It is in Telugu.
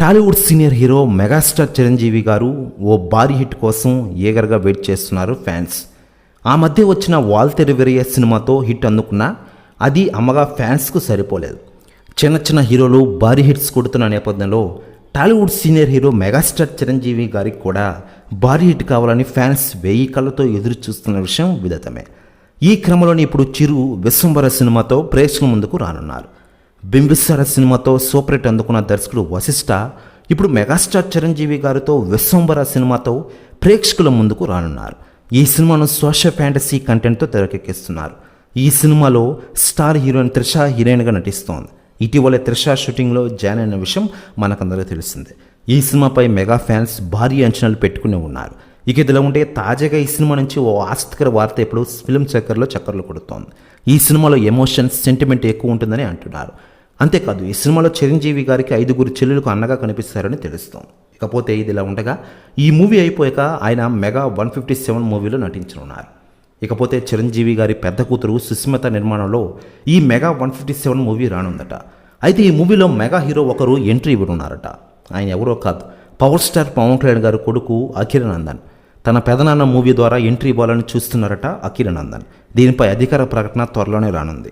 Tollywood senior hero megastar Chiranjeevi గారు ఓ భారీ హిట్ కోసం ఏగర్గా వెయిట్ చేస్తున్నారు ఫ్యాన్స్. ఆ మధ్య వచ్చిన వాల్తెరి వెరియ సినిమాతో హిట్ అందుకున్న అది అమ్మగా ఫ్యాన్స్కు సరిపోలేదు. చిన్న చిన్న హీరోలు భారీ హిట్స్ కొడుతున్న నేపథ్యంలో Tollywood senior hero megastar Chiranjeevi గారికి కూడా భారీ హిట్ కావాలని ఫ్యాన్స్ వెయ్యి కళ్ళతో ఎదురు చూస్తున్న విషయం విదితమే. ఈ క్రమంలోనే ఇప్పుడు చిరు విశ్వంబర సినిమాతో ప్రేక్షకుల ముందుకు రానున్నారు. బింబిసార సినిమాతో సూపర్ హిట్ అందుకున్న దర్శకుడు వశిష్ఠ ఇప్పుడు మెగాస్టార్ చిరంజీవి గారితో విశ్వంబర సినిమాతో ప్రేక్షకుల ముందుకు రానున్నారు. ఈ సినిమాను సోషల్ ఫ్యాంటసీ కంటెంట్తో తెరకెక్కిస్తున్నారు. ఈ సినిమాలో స్టార్ హీరోయిన్ త్రిష హీరోయిన్గా నటిస్తోంది. ఇటీవల త్రిష షూటింగ్లో జాయిన్ అయిన విషయం మనకందరికీ తెలిసింది. ఈ సినిమాపై మెగా ఫ్యాన్స్ భారీ అంచనాలు పెట్టుకుని ఉన్నారు. ఇక ఇదిలా ఉంటే తాజాగా ఈ సినిమా నుంచి ఓ ఆసక్తికర వార్త ఇప్పుడు ఫిల్మ్ చక్కర్లో చక్కర్లు కొడుతోంది. ఈ సినిమాలో ఎమోషన్ సెంటిమెంట్ ఎక్కువ ఉంటుందని అంటున్నారు. అంతేకాదు ఈ సినిమాలో చిరంజీవి గారికి ఐదుగురు చెల్లెలకు అన్నగా కనిపిస్తారని తెలుస్తాం ఇకపోతే ఇది ఇలా ఉండగా ఈ మూవీ అయిపోయాక ఆయన మెగా వన్ ఫిఫ్టీ సెవెన్ మూవీలో నటించనున్నారు. ఇకపోతే చిరంజీవి గారి పెద్ద కూతురు సుస్మిత నిర్మాణంలో ఈ mega one fifty seven movie రానుందట. అయితే ఈ మూవీలో మెగా హీరో ఒకరు ఎంట్రీ ఇవ్వనున్నారట. ఆయన ఎవరో కాదు పవర్ స్టార్ పవన్ కళ్యాణ్ గారి కొడుకు అఖిరానందన్ తన పెదనాన్న మూవీ ద్వారా ఎంట్రీ ఇవ్వాలని చూస్తున్నారట అఖిరానందన్ దీనిపై అధికార ప్రకటన త్వరలోనే రానుంది.